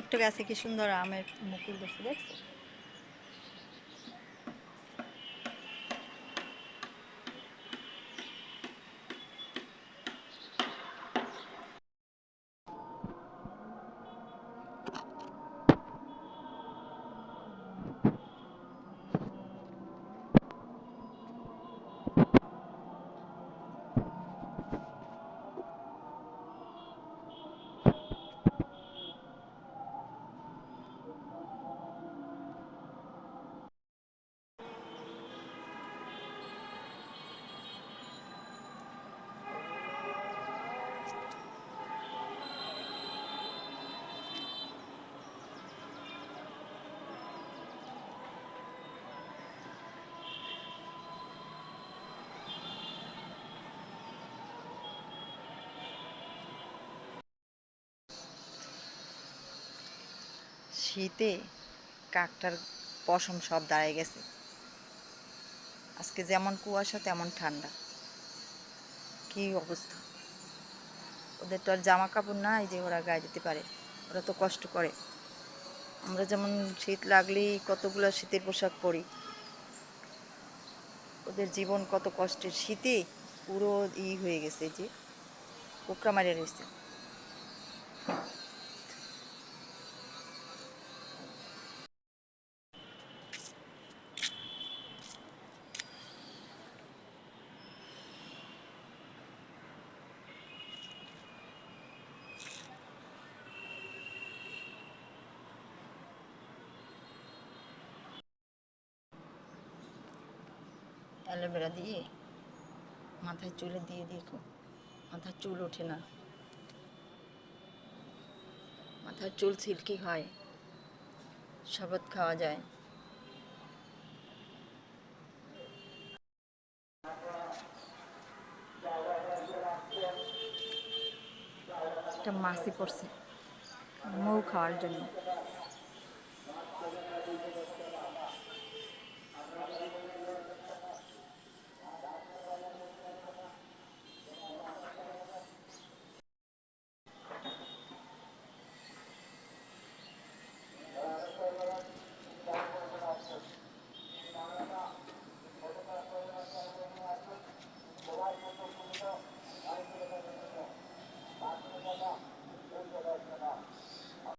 ছোট্ট গাছে কি সুন্দর আমের মুকুল বসে দেখছ? শীতে কাকটার পশম সব দাঁড়িয়ে গেছে। আজকে যেমন কুয়াশা, তেমন ঠান্ডা। কি অবস্থা? ওদের তো আর জামা কাপড় নাই যে ওরা গায়ে দিতে পারে। ওরা তো কষ্ট করে। আমরা যেমন শীত লাগলেই কতগুলো শীতের পোশাক পরি। ওদের জীবন কত কষ্টের। শীতে পুরো ই হয়ে গেছে যে কোকড়া মারিয়ে রয়েছে। অ্যালোভেরা দিয়ে মাথায় চুলে দিয়ে দেখো মাথার চুল ওঠে না। মাথার চুল সিল্কি হয়। শরবত খাওয়া যায়। একটা মাছি পড়ছে। মৌ খাওয়ার জন্য। Thank you.